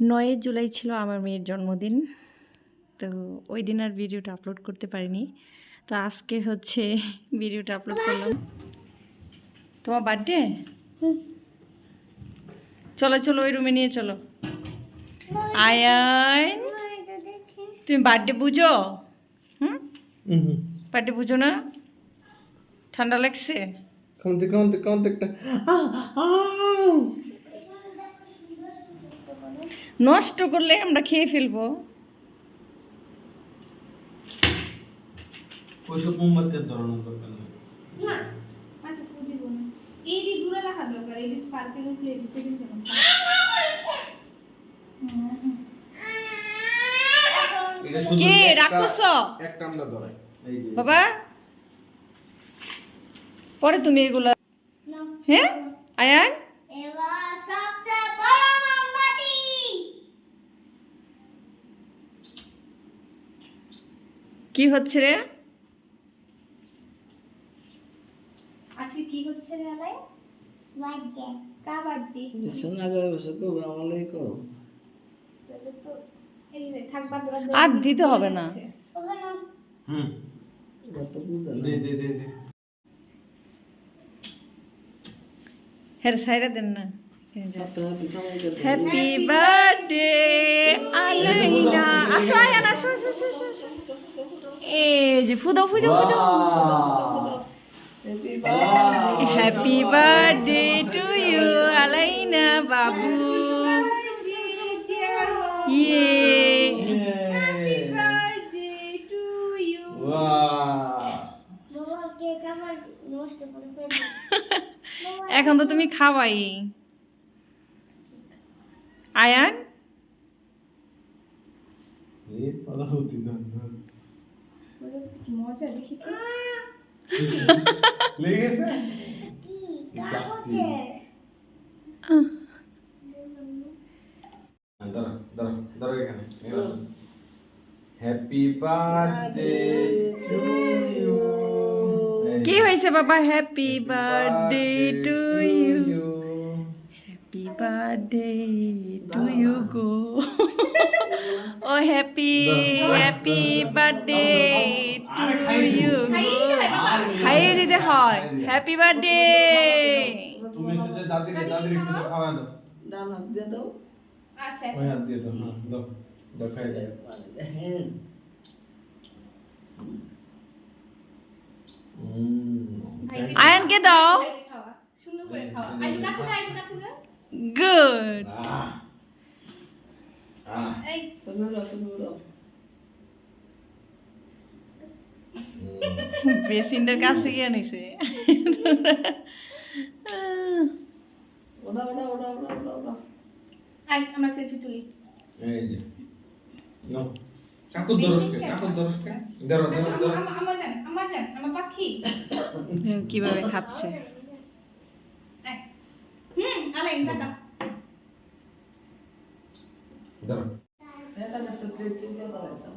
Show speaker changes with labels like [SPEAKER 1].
[SPEAKER 1] নয় জুলাই ছিল আমার মেয়ের জন্মদিন। তো ওই দিন আর ভিডিওটা আপলোড করতে পারিনি। তো আজকে হচ্ছে ভিডিওটা আপলোড করলাম। তোমার বার্থডে চলো চলো ওই রুমে নিয়ে চলো। আয়ান তুমি বার্থডে বুঝো? হুম? বার্থডে বুঝো না? ঠান্ডা লাগছে?
[SPEAKER 2] কামতে কামতে কামতে একটা
[SPEAKER 1] নষ্ট করলে আমরা খেয়ে ফেলব।
[SPEAKER 2] ওইসব মোমবাতির ধরানোর দরকার নেই।
[SPEAKER 3] না আচ্ছা ফুটে বলুন এই দিয়ে দূরে রাখা দরকার এই স্পার্কেল প্লেট সেটির জন্য
[SPEAKER 2] এটা
[SPEAKER 1] কে
[SPEAKER 2] একটা-
[SPEAKER 1] রাক্ষস?
[SPEAKER 2] একটা আমরা ধরাই
[SPEAKER 1] বাবা পরে তুমি এগুলা হ্যাঁ? কি হচ্ছে রে?
[SPEAKER 3] আজকে কি হচ্ছে রে আলাই বার্থডে কা বার্থডে
[SPEAKER 4] শোনা যাবে সকো আমলাই
[SPEAKER 3] তো এই থাক বাদ বাদ
[SPEAKER 1] আর দিতে হবে না।
[SPEAKER 2] হুম।
[SPEAKER 4] কত বুঝা
[SPEAKER 2] দে দে দে দে।
[SPEAKER 1] হ্যাঁ সাইরা দেন না। হ্যাপি বার্থডে আলাইনা। আসো আয়ান আসো আসো আসো আসো, এই যে ফুদো ফুদো ফুদো। Happy birthday to you Alaina বাবু। ইয়ে।
[SPEAKER 3] বার্থডে টু ইউ
[SPEAKER 2] বাহ
[SPEAKER 1] এখন তো তুমি খাওয়াই আয়ান
[SPEAKER 2] এই পালা হতি না
[SPEAKER 3] কি মজা দেখি তো।
[SPEAKER 2] লেগেছে দাঁড়া দাঁড়া দাঁড়া এখানে হ্যাপি বার্থডে টু ইউ
[SPEAKER 1] কি হয়েছে বাবা happy birthday to you happy birthday to you go O happy happy birthday to you খাইয়ে দিতে হয় হ্যাপি বার্থডে
[SPEAKER 2] তুমি যে দাদির দাদির একটু খাওয়া দাও
[SPEAKER 4] ডান হাত দিয়ে দাও
[SPEAKER 3] আচ্ছা
[SPEAKER 2] ওই হাত দিয়ে দাও হ্যাঁ দাও দাও খাই দাও
[SPEAKER 4] হ্যাঁ
[SPEAKER 1] আয়ানকে দাও
[SPEAKER 3] সুন্দর করে খাওয়া আর কাছে যা কাছে যা
[SPEAKER 1] গুড
[SPEAKER 4] না
[SPEAKER 1] বেসিনটার কাছে গিয়ে নিছে
[SPEAKER 4] ওটা ওটা ওটা ওটা ওটা ওটা
[SPEAKER 3] আই আমরা সেলফি তুলি
[SPEAKER 2] এই যে নাও চাকু দরসকে চাকু দরসকে ধরো ধরো ধরো
[SPEAKER 3] আমার জান আমার জান আমার পাখি
[SPEAKER 1] কীভাবে খাচ্ছে।
[SPEAKER 4] দিয়ে বানাইতাম